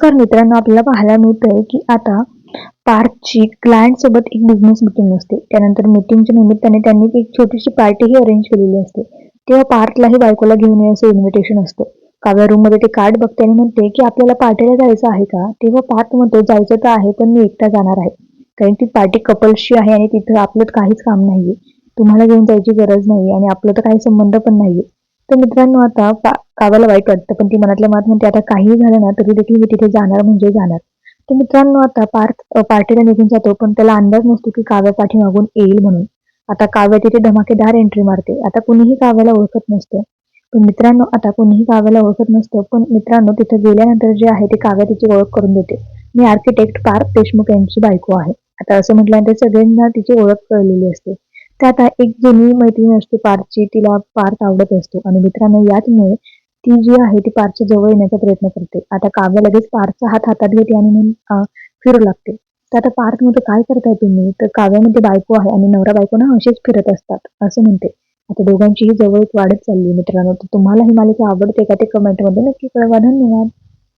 नमस्कार मित्रांनो आपल्याला पाहायला मिळतंय की आता पार्थची क्लायंट सोबत एक बिझनेस मीटिंग असते. त्यानंतर मीटिंगच्या निमित्ताने त्यांनी एक छोटीशी पार्टीही अरेंज केलेली असते. तेव्हा पार्थलाही बायकोला घेऊन ये असं इन्व्हिटेशन असतं. काव्या रूममध्ये ते कार्ड बघते आणि म्हणते की आपल्याला पार्टीला जायचं आहे का? तेव्हा पार्थ म्हणतो जायचं तर आहे पण मी एकटा जाणार आहे. कारण ती पार्टी कपल्सची आहे आणि तिथं आपलं काहीच काम नाहीये. तुम्हाला घेऊन जायची गरज नाही आणि आपलं तर काही संबंध पण नाहीये. तर मित्रांनो आता कावाला वाईट वाटतं पण ती मनातल्या मनात म्हणते आता काहीही झालं ना तरी देखील मी तिथे जाणार म्हणजे जाणार. तर मित्रांनो आता पार्थ पार्टीला निघून जातो पण त्याला अंदाज नसतो की काव्या पाठीमागून येईल म्हणून. आता काव्य तिथे धमाकेदार एंट्री मारते. आता कुणीही काव्याला ओळखत नसतं. पण मित्रांनो आता कोणीही काव्याला ओळखत नसतं पण मित्रांनो तिथे गेल्यानंतर जे आहे ते काव्या तिची ओळख करून देते. मी आर्किटेक्ट पार्थ देशमुख यांची बायको आहे. आता असं म्हटल्यानंतर सगळ्यांना तिची ओळख कळलेली असते. तर आता एक जुनी मैत्रीण असते पार्थची तिला पार्थ आवडत असतो. आणि मित्रांनो याचमुळे ती जी आहे ती पार्थच्या जवळ येण्याचा प्रयत्न करते. आता काव्य लगेच पार्थचा हात हातात घेते आणि म्हणून फिरू लागते. तर आता पार्थमध्ये काय करताय तुम्ही? तर काव्यामध्ये बायको आहे आणि नवरा बायको ना असेच फिरत असतात असं म्हणते. आता दोघांचीही जवळ वाढत चालली मित्रांनो. तर तुम्हाला ही मालिका आवडते का ते कमेंटमध्ये नक्की कळवा. धन्यवाद.